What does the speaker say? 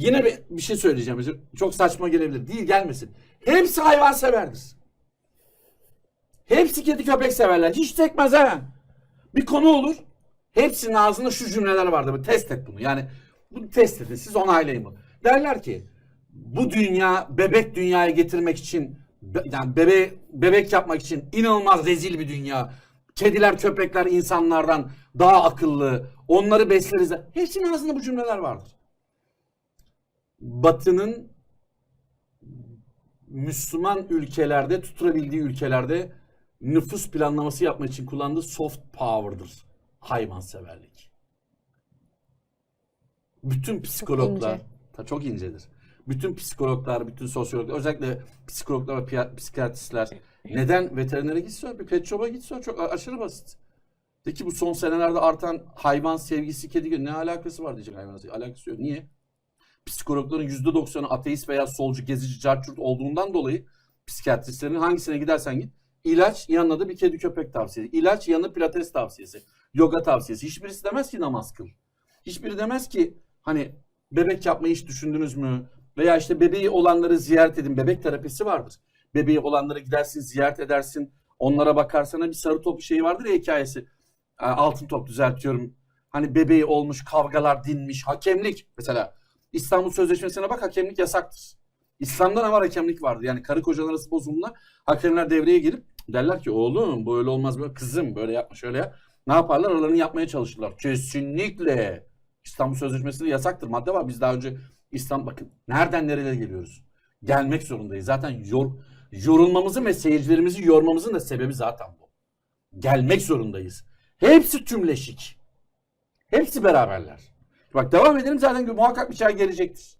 Yine bir, bir şey söyleyeceğim. Çok saçma gelebilir. Değil gelmesin. Hepsi hayvan severdir. Hepsi kedi köpek severler. Hiç tekmez ha. Bir konu olur. Hepsinin ağzında şu cümleler vardır. Bir Test et bunu. Yani bunu test edin. Siz onaylayın bunu. Derler ki bu dünya bebek dünyaya getirmek için yani bebe bebek yapmak için inanılmaz rezil bir dünya. Kediler, köpekler insanlardan daha akıllı. Onları besleriz. Hepsinin ağzında bu cümleler vardır. Batı'nın Müslüman ülkelerde, tutturabildiği ülkelerde nüfus planlaması yapmak için kullandığı soft power'dır. Hayvanseverlik. Bütün psikologlar, ince. Ta- çok incedir. Bütün psikologlar, bütün sosyologlar, özellikle psikologlar ve psikiyatristler neden veterinere gitsin, bir pet shop'a gitsin çok aşırı basit. De ki bu son senelerde artan hayvan sevgisi, kedi ne alakası var diyecek hayvan sevgisi. Alakası yok. Niye? Psikologların %90'ı ateist veya solcu, gezici, carçurt olduğundan dolayı psikiyatristlerin hangisine gidersen git ilaç yanına da bir kedi köpek tavsiyesi. İlaç yanına pilates tavsiyesi. Yoga tavsiyesi. Hiçbirisi demez ki namaz kıl. Hiçbiri demez ki hani bebek yapmayı hiç düşündünüz mü? Veya işte bebeği olanları ziyaret edin. Bebek terapisi vardır. Bebeği olanlara gidersin, ziyaret edersin. Onlara bakarsana bir sarı top şeyi vardır ya hikayesi. Altın top düzeltiyorum. Hani bebeği olmuş, kavgalar dinmiş, hakemlik. Mesela İstanbul Sözleşmesi'ne bak hakemlik yasaktır. İslam'da ne var hakemlik vardı. Yani karı kocalar arası bozulduğunda hakemler devreye girip derler ki oğlum bu öyle olmaz böyle kızım böyle yapma şöyle yap. Ne yaparlar? Aralarını yapmaya çalışırlar. Kesinlikle. İstanbul Sözleşmesi'nde yasaktır. Madde var. Biz daha önce İslam bakın nereden nerelere geliyoruz. Gelmek zorundayız. Zaten yor, yorulmamızın ve seyircilerimizi yormamızın da sebebi zaten bu. Gelmek zorundayız. Hepsi tümleşik. Hepsi beraberler. Bak devam edelim zaten muhakkak bir şey gelecektir.